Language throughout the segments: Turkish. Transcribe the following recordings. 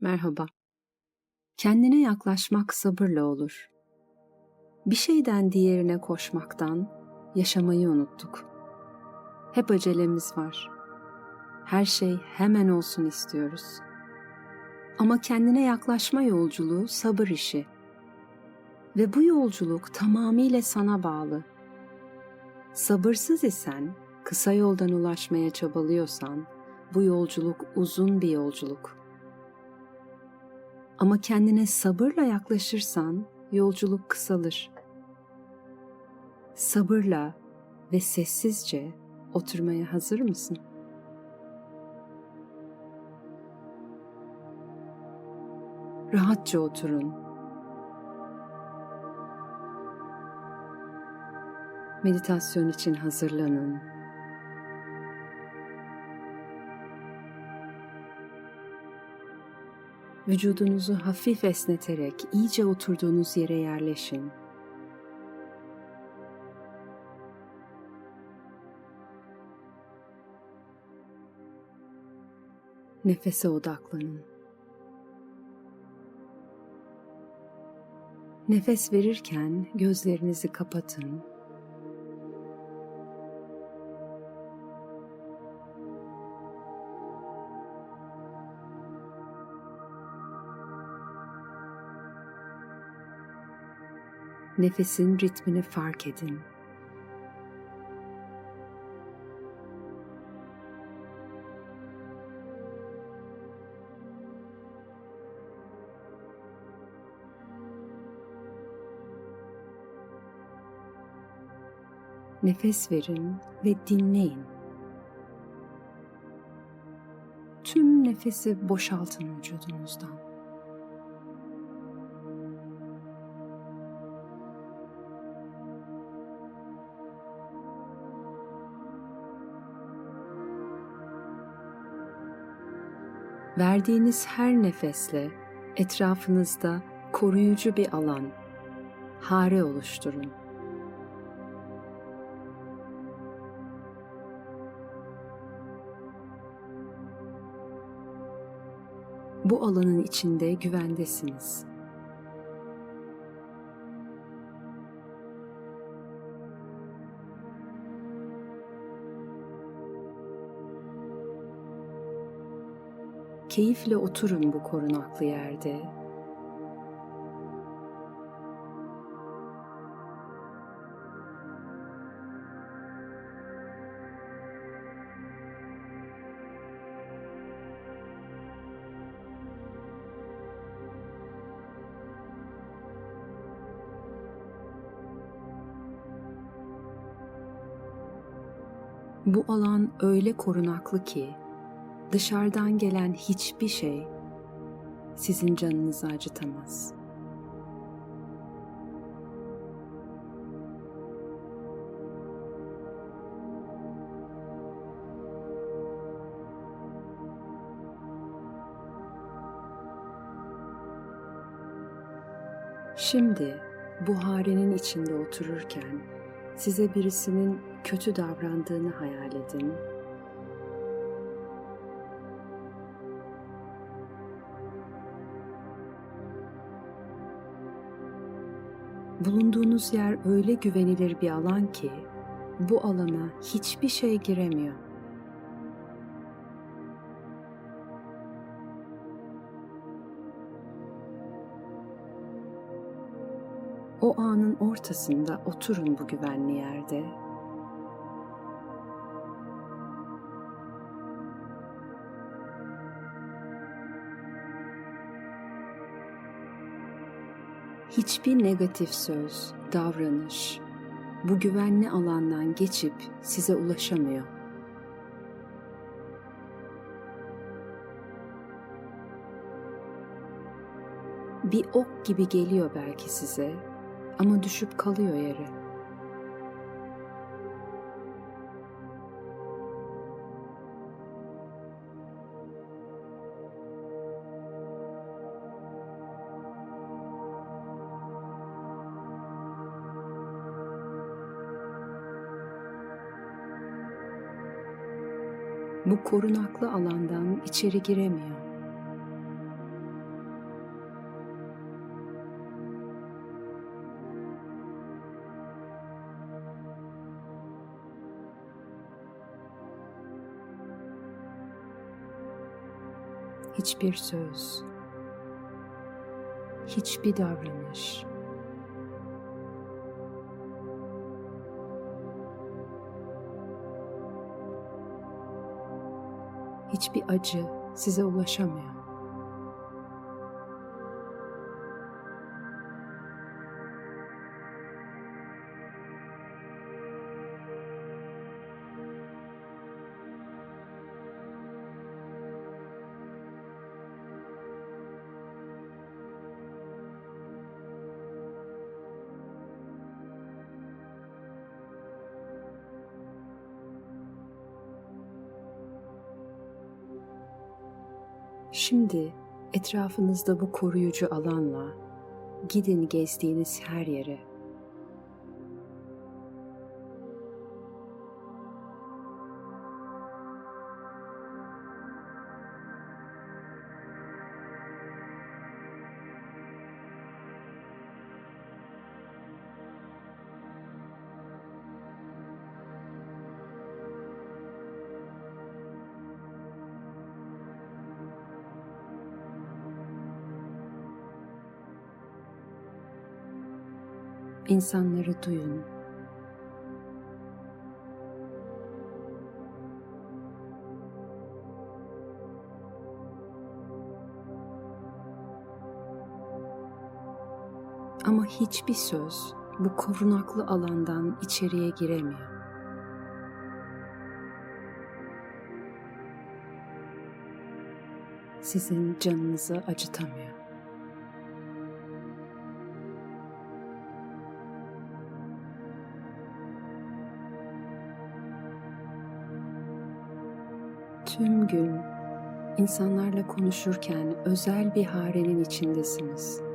Merhaba. Kendine yaklaşmak sabırla olur. Bir şeyden diğerine koşmaktan yaşamayı unuttuk. Hep acelemiz var. Her şey hemen olsun istiyoruz. Ama kendine yaklaşma yolculuğu sabır işi. Ve bu yolculuk tamamıyla sana bağlı. Sabırsız isen, kısa yoldan ulaşmaya çabalıyorsan, bu yolculuk uzun bir yolculuk.'' Ama kendine sabırla yaklaşırsan yolculuk kısalır. Sabırla ve sessizce oturmaya hazır mısın? Rahatça oturun. Meditasyon için hazırlanın. Vücudunuzu hafif esneterek iyice oturduğunuz yere yerleşin. Nefese odaklanın. Nefes verirken gözlerinizi kapatın Nefesin ritmini fark edin. Nefes verin ve dinleyin. Tüm nefesi boşaltın vücudunuzdan. Verdiğiniz her nefesle etrafınızda koruyucu bir alan, hare oluşturun. Bu alanın içinde güvendesiniz. Keyifle oturun bu korunaklı yerde. Bu alan öyle korunaklı ki dışarıdan gelen hiçbir şey sizin canınızı acıtamaz. Şimdi bu harenin içinde otururken size birisinin kötü davrandığını hayal edin Bulunduğunuz yer öyle güvenilir bir alan ki bu alana hiçbir şey giremiyor. O anın ortasında oturun bu güvenli yerde hiçbir negatif söz, davranış bu güvenli alandan geçip size ulaşamıyor. Bir ok gibi geliyor belki size ama düşüp kalıyor yere. bu korunaklı alandan içeri giremiyor. hiçbir söz, hiçbir davranış hiçbir acı size ulaşamıyor. Şimdi etrafınızda bu koruyucu alanla gidin gezdiğiniz her yere. İnsanları duyun. Ama hiçbir söz bu korunaklı alandan içeriye giremiyor. Sizin canınızı acıtamıyor. Tüm gün insanlarla konuşurken özel bir harenin içindesiniz.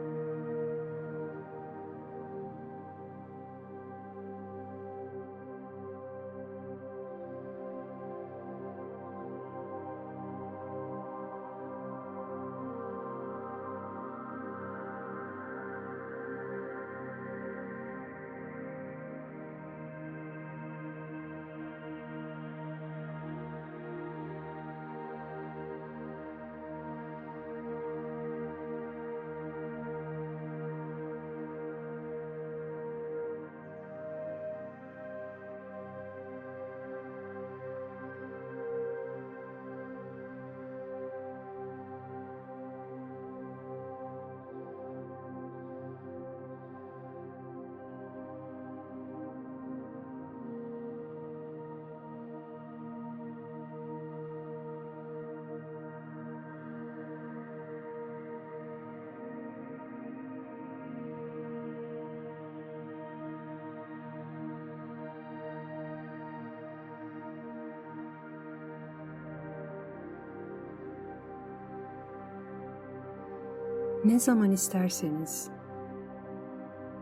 Ne zaman isterseniz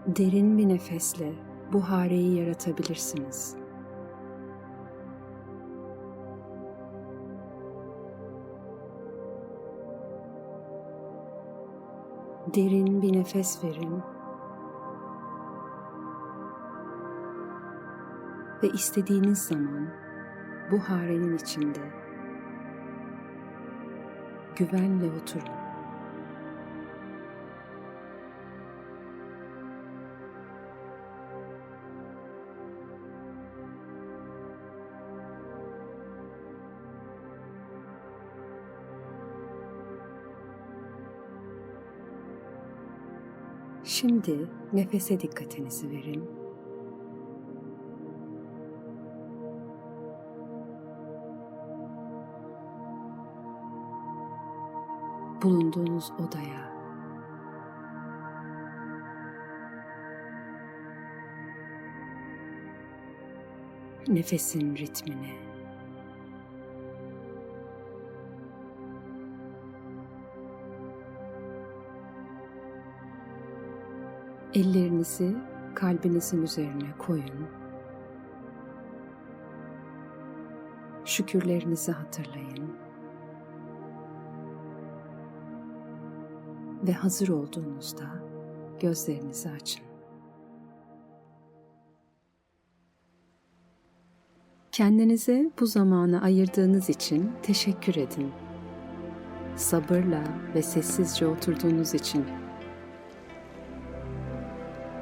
derin bir nefesle bu hareyi yaratabilirsiniz. Derin bir nefes verin. Ve istediğiniz zaman bu harenin içinde güvenle oturun. Şimdi nefese dikkatinizi verin. Bulunduğunuz odaya nefesin ritmine Ellerinizi kalbinizin üzerine koyun. Şükürlerinizi hatırlayın. Ve hazır olduğunuzda gözlerinizi açın. Kendinize bu zamanı ayırdığınız için teşekkür edin. sabırla ve sessizce oturduğunuz için.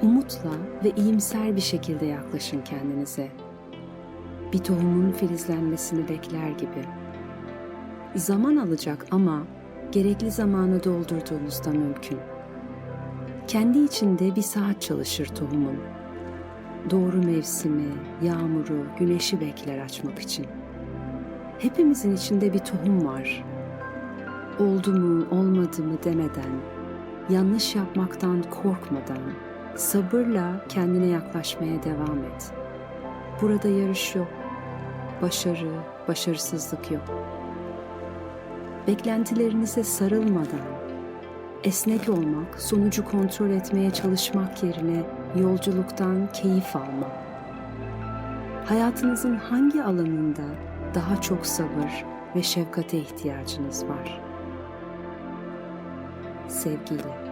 Umutla ve iyimser bir şekilde yaklaşın kendinize. Bir tohumun filizlenmesini bekler gibi. Zaman alacak ama gerekli zamanı doldurduğunuzda mümkün. Kendi içinde bir saat çalışır tohumun. Doğru mevsimi, yağmuru, güneşi bekler açmak için. Hepimizin içinde bir tohum var. Oldu mu, olmadı mı demeden, yanlış yapmaktan korkmadan, sabırla kendine yaklaşmaya devam et. Burada yarış yok. Başarı, başarısızlık yok. Beklentilerinize sarılmadan, esnek olmak, sonucu kontrol etmeye çalışmak yerine yolculuktan keyif almak. Hayatınızın hangi alanında daha çok sabır ve şefkate ihtiyacınız var? Sevgiyle.